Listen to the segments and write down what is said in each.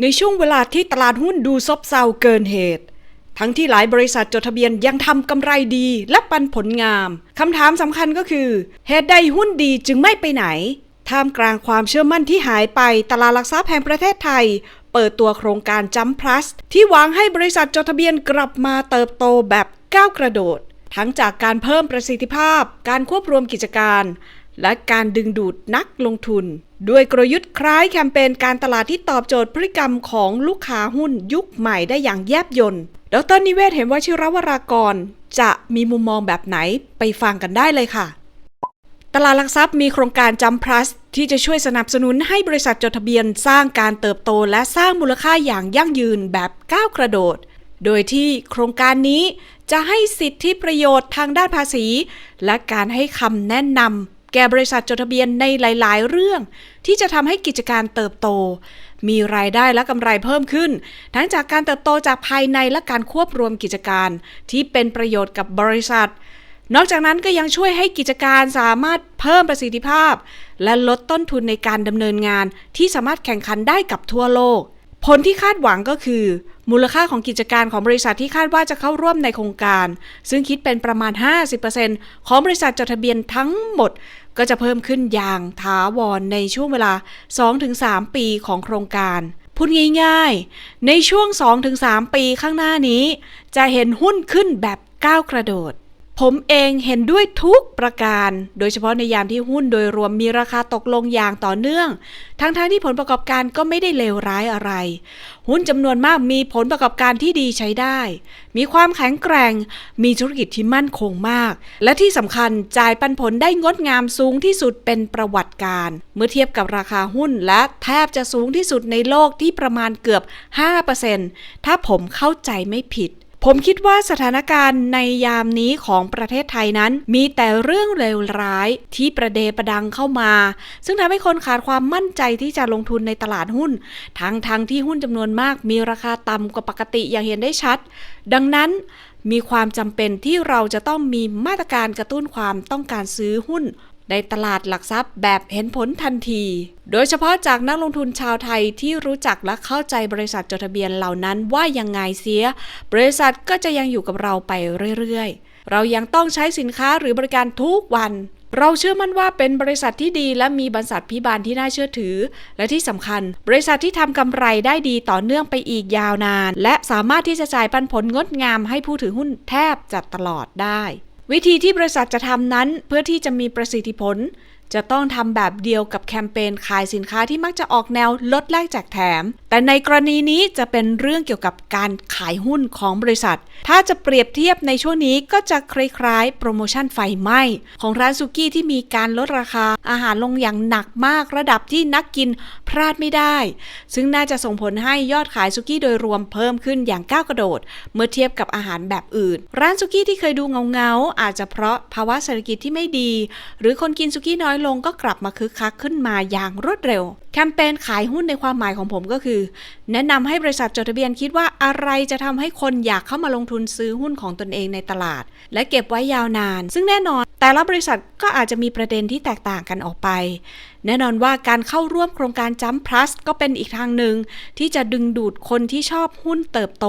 ในช่วงเวลาที่ตลาดหุ้นดูซบเซาเกินเหตุ ทั้งที่หลายบริษัทจดทะเบียนยังทำกำไรดีและปันผลงามคำถามสำคัญก็คือ เหตุใดหุ้นดีจึงไม่ไปไหน ท่ามกลางความเชื่อมั่นที่หายไปตลาดหลักทรัพย์แห่งประเทศไทย เปิดตัวโครงการจัมพลัสที่หวังให้บริษัทจดทะเบียนกลับมาเติบโตแบบก้าวกระโดด ทั้งจากการเพิ่มประสิทธิภาพ การควบรวมกิจการ และการดึงดูดนักลงทุน ด้วยกลยุทธ์คล้ายแคมเปญการตลาดที่ตอบโจทย์พฤติกรรมของลูกค้าหุ้นยุคใหม่ได้อย่างแยบยลดรนิเวศเห็นว่าชิรวรากร จะมีมุมมองแบบไหนไปฟังกันได้เลยค่ะ ตลาดหลักทรัพย์มีโครงการจัมพลัสที่จะช่วยสนับสนุนให้บริษัทจดทะเบียนสร้างการเติบโตและสร้างมูลค่าอย่างยั่งยืนแบบก้าวกระโดด โดยที่โครงการนี้จะให้สิทธิประโยชน์ทางด้านภาษี และการให้คำแนะนำ แก่บริษัทจดทะเบียนในหลาย ๆ เรื่อง ที่จะทำให้กิจการเติบโต มีรายได้และกำไรเพิ่มขึ้น ทั้งจากการเติบโตจากภายในและการควบรวมกิจการ ที่เป็นประโยชน์กับบริษัท นอกจากนั้นก็ยังช่วยให้กิจการสามารถเพิ่มประสิทธิภาพ และลดต้นทุนในการดำเนินงานที่สามารถแข่งขันได้กับทั่วโลก ผลที่คาดหวังก็คือ มูลค่าของกิจการของบริษัทที่คาดว่าจะเข้าร่วมในโครงการ ซึ่งคิดเป็นประมาณ 50%ของบริษัทจดทะเบียนทั้งหมด ก็จะเพิ่มขึ้นอย่างถาวรในช่วงเวลา 2-3 ปีของโครงการพูดง่ายๆ ในช่วง 2-3 ปีข้างหน้านี้ จะเห็นหุ้นขึ้นแบบก้าวกระโดด ผมเองเห็นด้วยทุกประการ โดยเฉพาะในยามที่หุ้นโดยรวมมีราคาตกลงอย่างต่อเนื่อง ทั้งๆทที่ผลประกอบการก็ไม่ได้เลวร้ายอะไร หุ้นจำนวนมากมีผลประกอบการที่ดีใช้ได้ มีความแข็งแกร่ง มีธุรกิจที่มั่นคงมาก และที่สำคัญจ่ายปันผลได้งดงามสูงที่สุดเป็นประวัติการ เมื่อเทียบกับราคาหุ้นและแทบจะสูงที่สุดในโลกที่ประมาณเกือบ 5%ถ้าผมเข้าใจไม่ผิด ผมคิดว่าสถานการณ์ในยามนี้ของประเทศไทยนั้น มีแต่เรื่องเลวร้ายที่ประเดประดังเข้ามา ซึ่งทำให้คนขาดความมั่นใจที่จะลงทุนในตลาดหุ้น ทั้งทางที่หุ้นจำนวนมาก มีราคาต่ำกว่าปกติอย่างเห็นได้ชัด ดังนั้นมีความจำเป็นที่เราจะต้องมีมาตรการกระตุ้นความต้องการซื้อหุ้น ในตลาดหลักทรัพย์แบบเห็นผลทันที โดยเฉพาะจากนักลงทุนชาวไทยที่รู้จักและเข้าใจบริษัทจดทะเบียนเหล่านั้นว่ายังไงเสีย บริษัทก็จะยังอยู่กับเราไปเรื่อยๆ เรายังต้องใช้สินค้าหรือบริการทุกวัน เราเชื่อมั่นว่าเป็นบริษัทที่ดีและมีบรรษัทพิบาลที่น่าเชื่อถือ และที่สำคัญ บริษัทที่ทำกำไรได้ดีต่อเนื่องไปอีกยาวนาน และสามารถที่จะจ่ายปันผลงดงามให้ผู้ถือหุ้นแทบจะตลอดได้ วิธีที่บริษัทจะทำนั้นเพื่อที่จะมีประสิทธิผล จะต้องทำแบบเดียวกับแคมเปญขายสินค้าที่มักจะออกแนวลดแลกแจกแถม แต่ในกรณีนี้จะเป็นเรื่องเกี่ยวกับการขายหุ้นของบริษัท ถ้าจะเปรียบเทียบในช่วงนี้ก็จะคล้ายๆ โปรโมชั่นไฟไหม้ของร้านสุกี้ที่มีการลดราคาอาหารลงอย่างหนักมากระดับที่นักกินพลาดไม่ได้ ซึ่งน่าจะส่งผลให้ยอดขายสุกี้โดยรวมเพิ่มขึ้นอย่างก้าวกระโดด เมื่อเทียบกับอาหารแบบอื่น ร้านสุกี้ที่เคยดูเงาๆอาจจะเพราะภาวะเศรษฐกิจที่ไม่ดี หรือคนกินสุกี้น้อยลงก็กลับมาคึกคักขึ้นมาอย่างรวดเร็ว แคมเปญขายหุ้นในความหมายของผมก็คือ แนะนำให้บริษัทจดทะเบียนคิดว่าอะไรจะทำให้คนอยากเข้ามาลงทุนซื้อหุ้นของตนเองในตลาด และเก็บไว้ยาวนาน ซึ่งแน่นอน แต่ละบริษัทก็อาจจะมีประเด็นที่แตกต่างกันออกไปแน่นอนว่าการเข้าร่วมโครงการจัมพลัสก็เป็นอีกทางหนึ่ง ที่จะดึงดูดคนที่ชอบหุ้นเติบโต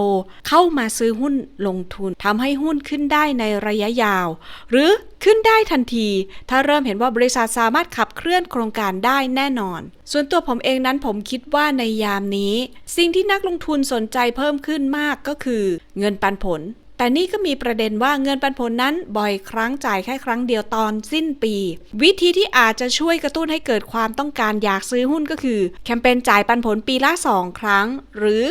เข้ามาซื้อหุ้นลงทุนทำให้หุ้นขึ้นได้ในระยะยาว หรือขึ้นได้ทันที ถ้าเริ่มเห็นว่าบริษัทสามารถขับเคลื่อนโครงการได้แน่นอน ส่วนตัวผมเองนั้นผมคิดว่าในยามนี้ สิ่งที่นักลงทุนสนใจเพิ่มขึ้นมากก็คือ เงินปันผล แต่นี่ก็มีประเด็นว่าเงินปันผลนั้นบ่อยครั้งจ่ายแค่ครั้งเดียวตอนสิ้นปี วิธีที่อาจจะช่วยกระตุ้นให้เกิดความต้องการอยากซื้อหุ้นก็คือ แคมเปญจ่ายปันผลปีละ 2 ครั้ง หรือ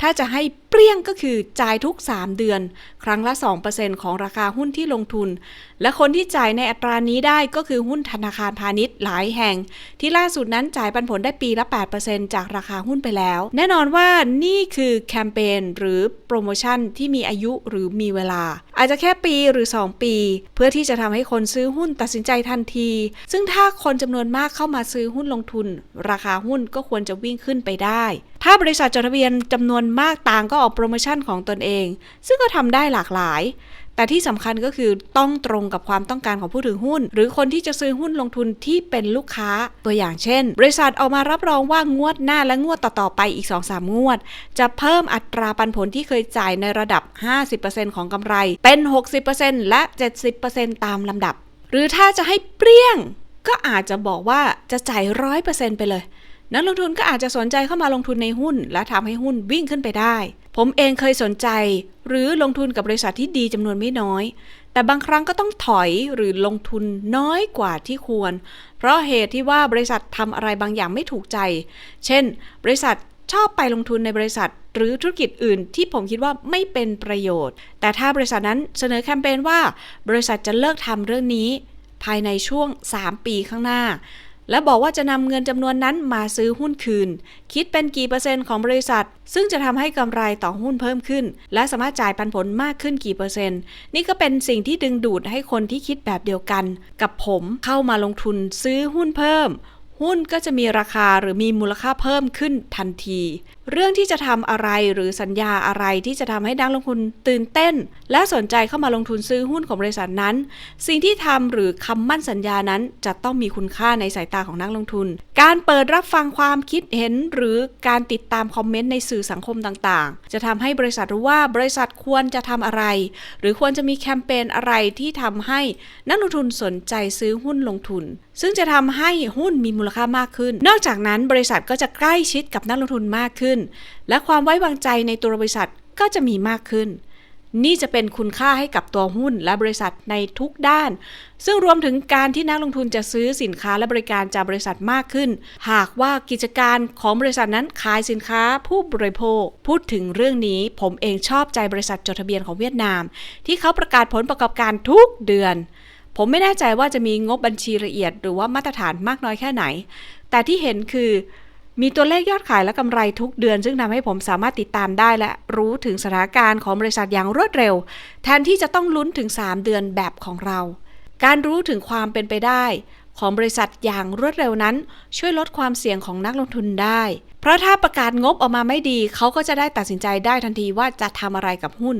ถ้าจะให้ เปรี้ยงก็คือจ่ายทุก 3 เดือน ครั้งละ 2%ของราคาหุ้นที่ลงทุน และคนที่จ่ายในอัตรานี้ได้ก็คือหุ้นธนาคารพาณิชย์หลายแห่ง ที่ล่าสุดนั้นจ่ายปันผลได้ปีละ 8%จากราคาหุ้นไปแล้ว แน่นอนว่านี่คือแคมเปญหรือโปรโมชั่นที่มีอายุหรือมีเวลา อาจจะแค่ปีหรือ 2 ปี เพื่อที่จะทำให้คนซื้อหุ้นตัดสินใจทันที ซึ่งถ้าคนจำนวนมากเข้ามาซื้อหุ้นลงทุน ราคาหุ้นก็ควรจะวิ่งขึ้นไปได้ ถ้าบริษัทจดทะเบียนจำนวนมากต่างก็ออกโปรโมชั่นของตนเอง ซึ่งก็ทำได้หลากหลาย แต่ที่สำคัญก็คือต้องตรงกับความต้องการของผู้ถือหุ้น หรือคนที่จะซื้อหุ้นลงทุนที่เป็นลูกค้าตัวอย่างเช่น บริษัทออกมารับรองว่างวดหน้าและงวดต่อๆไปอีก 2-3 งวด จะเพิ่มอัตราปันผลที่เคยจ่ายในระดับ 50%ของกำไร เป็น 60%และ 70%ตามลำดับ หรือถ้าจะให้เปรี้ยงก็อาจจะบอกว่าจะจ่ายร้อยเปอร์เซ็นต์ไปเลย นักลงทุนก็อาจจะสนใจเข้ามาลงทุนในหุ้น และทำให้หุ้นวิ่งขึ้นไปได้ ผมเองเคยสนใจ หรือลงทุนกับบริษัทที่ดีจำนวนไม่น้อย แต่บางครั้งก็ต้องถอยหรือลงทุนน้อยกว่าที่ควร เพราะเหตุที่ว่าบริษัททำอะไรบางอย่างไม่ถูกใจ เช่น บริษัทชอบไปลงทุนในบริษัท หรือธุรกิจอื่นที่ผมคิดว่าไม่เป็นประโยชน์ แต่ถ้าบริษัทนั้นเสนอแคมเปญว่า บริษัทจะเลิกทำเรื่องนี้ ภายในช่วง 3 ปีข้างหน้า และบอกว่าจะนำเงินจำนวนนั้นมาซื้อหุ้นคืน คิดเป็นกี่เปอร์เซ็นต์ของบริษัท ซึ่งจะทำให้กำไรต่อหุ้นเพิ่มขึ้น และสามารถจ่ายปันผลมากขึ้นกี่เปอร์เซ็นต์ นี่ก็เป็นสิ่งที่ดึงดูดให้คนที่คิดแบบเดียวกัน กับผมเข้ามาลงทุนซื้อหุ้นเพิ่ม หุ้นก็จะมีราคาหรือมีมูลค่าเพิ่มขึ้นทันที เรื่องที่จะทำอะไรหรือสัญญาอะไรที่จะทำให้นักลงทุนตื่นเต้น และสนใจเข้ามาลงทุนซื้อหุ้นของบริษัทนั้น สิ่งที่ทำหรือคำมั่นสัญญานั้นจะต้องมีคุณค่าในสายตาของนักลงทุน การเปิดรับฟังความคิดเห็น หรือการติดตามคอมเมนต์ในสื่อสังคมต่างๆ จะทำให้บริษัทรู้ว่าบริษัทควรจะทำอะไร หรือควรจะมีแคมเปญอะไรที่ทำให้นักลงทุนสนใจซื้อหุ้นลงทุน ซึ่งจะทำให้หุ้นมีมูลค่ามากขึ้น นอกจากนั้นบริษัทก็จะใกล้ชิดกับนักลงทุนมากขึ้น และความไว้วางใจในตัวบริษัทก็จะมีมากขึ้น นี่จะเป็นคุณค่าให้กับตัวหุ้นและบริษัทในทุกด้าน ซึ่งรวมถึงการที่นักลงทุนจะซื้อสินค้าและบริการจากบริษัทมากขึ้น หากว่ากิจการของบริษัทนั้นขายสินค้าผู้บริโภค พูดถึงเรื่องนี้ ผมเองชอบใจบริษัทจดทะเบียนของเวียดนาม ที่เขาประกาศผลประกอบการทุกเดือน ผมไม่แน่ใจว่าจะมีงบบัญชีละเอียด หรือว่ามาตรฐานมากน้อยแค่ไหน แต่ที่เห็นคือ มีตัวเลขยอดขายและกำไรทุกเดือน ซึ่งทำให้ผมสามารถติดตามได้และรู้ถึงสถานการณ์ของบริษัทอย่างรวดเร็ว แทนที่จะต้องลุ้นถึง 3 เดือนแบบของเรา การรู้ถึงความเป็นไปได้ ของบริษัทอย่างรวดเร็วนั้น ช่วยลดความเสี่ยงของนักลงทุนได้ เพราะถ้าประกาศงบออกมาไม่ดี เขาก็จะได้ตัดสินใจได้ทันทีว่าจะทำอะไรกับหุ้น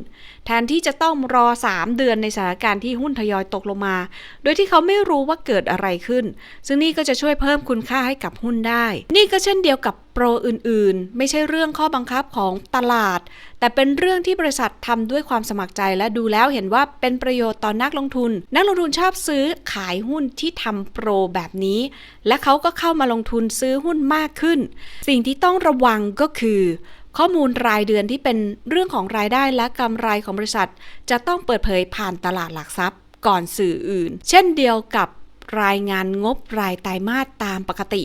แทนที่จะต้องรอ 3 เดือนในสถานการณ์ที่หุ้นทยอยตกลงมา โดยที่เขาไม่รู้ว่าเกิดอะไรขึ้น ซึ่งนี่ก็จะช่วยเพิ่มคุณค่าให้กับหุ้นได้ นี่ก็เช่นเดียวกับ โปรอื่นๆ ไม่ใช่เรื่องข้อบังคับของตลาด แต่เป็นเรื่องที่บริษัททำด้วยความสมัครใจและดูแล้วเห็นว่าเป็นประโยชน์ต่อนักลงทุน นักลงทุนชอบซื้อขายหุ้นที่ทำโปรแบบนี้ และเขาก็เข้ามาลงทุนซื้อหุ้นมากขึ้น สิ่งที่ต้องระวังก็คือ ข้อมูลรายเดือนที่เป็นเรื่องของรายได้และกำไรของบริษัท จะต้องเปิดเผยผ่านตลาดหลักทรัพย์ก่อนสื่ออื่น เช่นเดียวกับ รายงานงบรายไตรมาสตามปกติ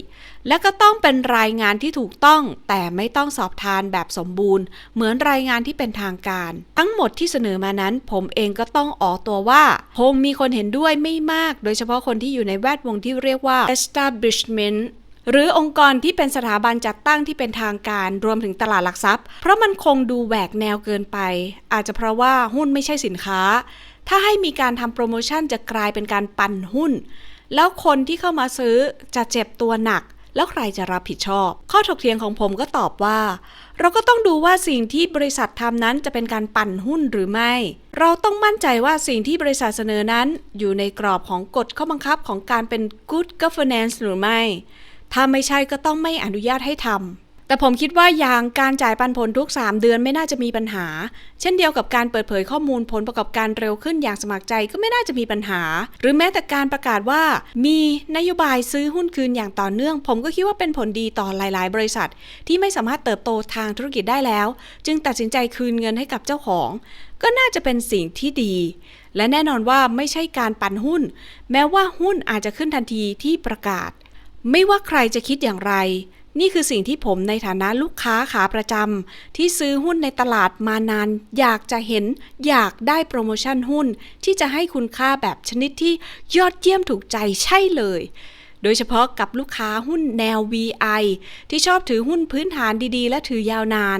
และก็ต้องเป็นรายงานที่ถูกต้อง แต่ไม่ต้องสอบทานแบบสมบูรณ์ เหมือนรายงานที่เป็นทางการ ทั้งหมดที่เสนอมานั้น ผมเองก็ต้องออกตัวว่าคงมีคนเห็นด้วยไม่มาก โดยเฉพาะคนที่อยู่ในแวดวงที่เรียกว่า establishment หรือองค์กรที่เป็นสถาบันจัดตั้งที่เป็นทางการรวมถึงตลาดหลักทรัพย์ เพราะมันคงดูแหวกแนวเกินไป อาจจะเพราะว่าหุ้นไม่ใช่สินค้า ถ้าให้มีการทำโปรโมชั่นจะกลายเป็นการปั่นหุ้น แล้วคนที่เข้ามาซื้อจะเจ็บตัวหนัก แล้วใครจะรับผิดชอบ ข้อถกเถียงของผมก็ตอบว่า เราก็ต้องดูว่าสิ่งที่บริษัททำนั้นจะเป็นการปั่นหุ้นหรือไม่ เราต้องมั่นใจว่าสิ่งที่บริษัทเสนอนั้นอยู่ในกรอบของกฎข้อบังคับของการเป็น good governance หรือไม่ ถ้าไม่ใช่ก็ต้องไม่อนุญาตให้ทำ แต่ผมคิดว่าอย่างการจ่ายปันผลทุก 3 เดือนไม่น่าจะมีปัญหา เช่นเดียวกับการเปิดเผยข้อมูลผลประกอบการเร็วขึ้นอย่างสมัครใจก็ไม่น่าจะมีปัญหา หรือแม้แต่การประกาศว่า มีนโยบายซื้อหุ้นคืนอย่างต่อเนื่อง ผมก็คิดว่าเป็นผลดีต่อหลาย ๆ บริษัท ที่ไม่สามารถเติบโตทางธุรกิจได้แล้ว จึงตัดสินใจคืนเงินให้กับเจ้าของ ก็น่าจะเป็นสิ่งที่ดี และแน่นอนว่าไม่ใช่การปันหุ้น แม้ว่าหุ้นอาจจะขึ้นทันทีที่ประกาศ ไม่ว่าใครจะคิดอย่างไร นี่คือสิ่งที่ผมในฐานะลูกค้าขาประจำที่ซื้อหุ้นในตลาดมานาน อยากจะเห็นอยากได้โปรโมชั่นหุ้น ที่จะให้คุณค่าแบบชนิดที่ยอดเยี่ยมถูกใจใช่เลย โดยเฉพาะกับลูกค้าหุ้นแนว VI ที่ชอบถือหุ้นพื้นฐานดีๆ และถือยาวนาน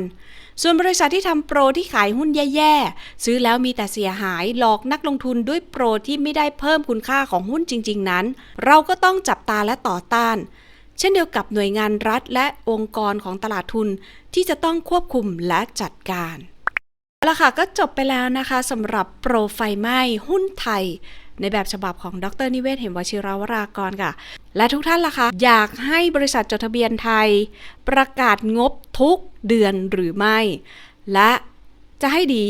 ส่วนบริษัทที่ทำโปรที่ขายหุ้นแย่ๆ ซื้อแล้วมีแต่เสียหายหลอกนักลงทุนด้วยโปรที่ไม่ได้เพิ่มคุณค่าของหุ้นจริง ๆ นั้น เราก็ต้องจับตาและต่อต้าน เช่นเดียวกับหน่วยงานรัฐและองค์กรของตลาดทุนที่จะต้องควบคุมและจัดการเอาละค่ะก็จบไปแล้วนะคะสำหรับโปรไฟไหม้หุ้นไทย ในแบบฉบับของดรนิเวศ เหมวชิราวรากรค่ะ และทุกท่านล่ะคะอยากให้บริษัทจดทะเบียนไทย ประกาศงบทุกเดือนหรือไม่ และจะให้ดี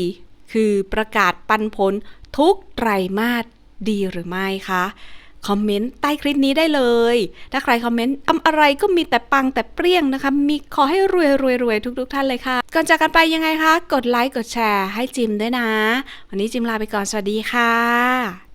คือประกาศปันผลทุกไตรมาสดีหรือไม่คะ คอมเมนต์ใต้คลิปนี้ได้เลย ถ้าใครคอมเมนต์ทำอะไรก็มีแต่ปังแต่เปรี้ยงนะคะ มีขอให้รวยรวยรวยทุกๆท่านเลยค่ะ ก่อนจากกันไปยังไงคะ กดไลค์กดแชร์ให้จิมด้วยนะ วันนี้จิมลาไปก่อนสวัสดีค่ะ